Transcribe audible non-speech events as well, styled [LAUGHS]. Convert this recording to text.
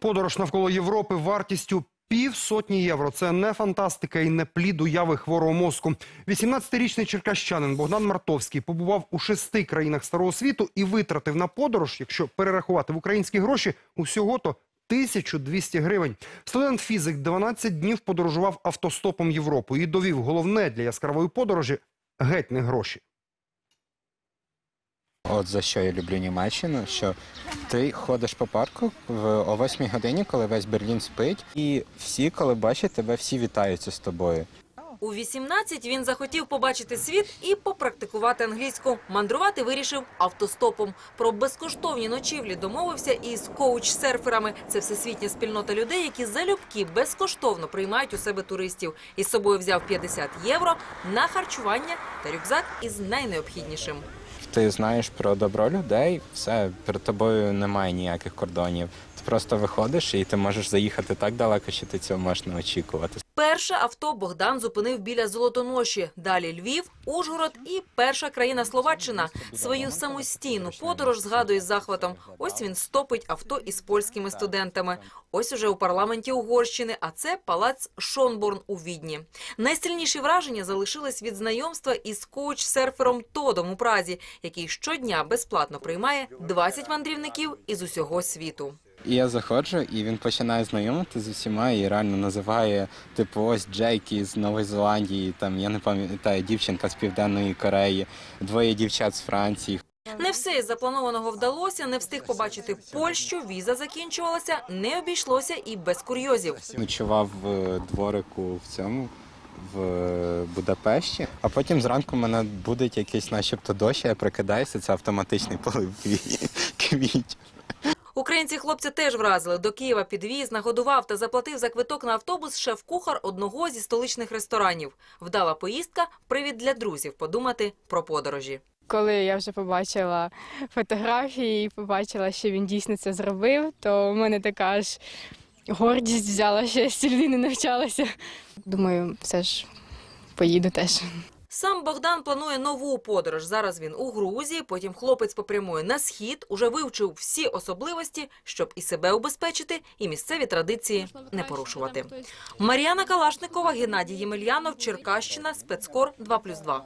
Подорож навколо Європи вартістю півсотні євро. Це не фантастика і не плід уяви хворого мозку. 18-річний черкащанин Богдан Мартовський побував у шести країнах старого світу і витратив на подорож, якщо перерахувати в українські гроші, усього то 1200 гривень. Студент-фізик 12 днів подорожував автостопом Європою і довів головне для яскравої подорожі геть не гроші. От за що я люблю Німеччину, що ти ходиш по парку в о 8 годині, коли весь Берлін спить, і всі, коли бачать тебе, всі вітаються з тобою. У 18 він захотів побачити світ і попрактикувати англійську. Мандрувати вирішив автостопом. Про безкоштовні ночівлі домовився із коуч-серферами. Це всесвітня спільнота людей, які залюбки безкоштовно приймають у себе туристів. Із собою взяв 50 євро на харчування та рюкзак із найнеобхіднішим. Ти знаєш про добро людей, все перед тобою немає ніяких кордонів. Ти просто виходиш і ти можеш заїхати так далеко, що ти цього можеш не очікувати. Перше авто Богдан зупинив біля Золотоноші. Далі Львів, Ужгород і перша країна Словаччина. Свою самостійну подорож згадує з захватом. Ось він стопить авто із польськими студентами. Ось уже у парламенті Угорщини, а це палац Шонборн у Відні. Найсильніші враження залишились від знайомства із коуч-серфером Тодом у Празі, який щодня безплатно приймає 20 мандрівників із усього світу. І я заходжу, і він починає знайомити з усіма і реально називає, типу, ось Джейкі з Нової Зеландії, там я не пам'ятаю, дівчинка з Південної Кореї, двоє дівчат з Франції. Не все із запланованого вдалося, не встиг побачити Польщу, віза закінчувалася, не обійшлося і без курйозів. Ночував в дворику в цьому. В Будапешті, а потім зранку мене буде якийсь, начебто, дощ, я прикидаюся, це автоматичний [LAUGHS] полив кві- квітів. Українці хлопця теж вразили. До Києва підвіз, нагодував та заплатив за квиток на автобус шеф-кухар одного зі столичних ресторанів. Вдала поїздка – привід для друзів подумати про подорожі. Коли я вже побачила фотографії і побачила, що він дійсно це зробив, то в мене така аж гордість взяла, що я стільки не навчалася. Думаю, все ж поїду теж. Сам Богдан планує нову подорож. Зараз він у Грузії, потім хлопець попрямує на схід, уже вивчив всі особливості, щоб і себе убезпечити, і місцеві традиції не порушувати. Мар'яна Калашникова, Геннадій Ємельянов, Черкащина, спецкор 2+,2.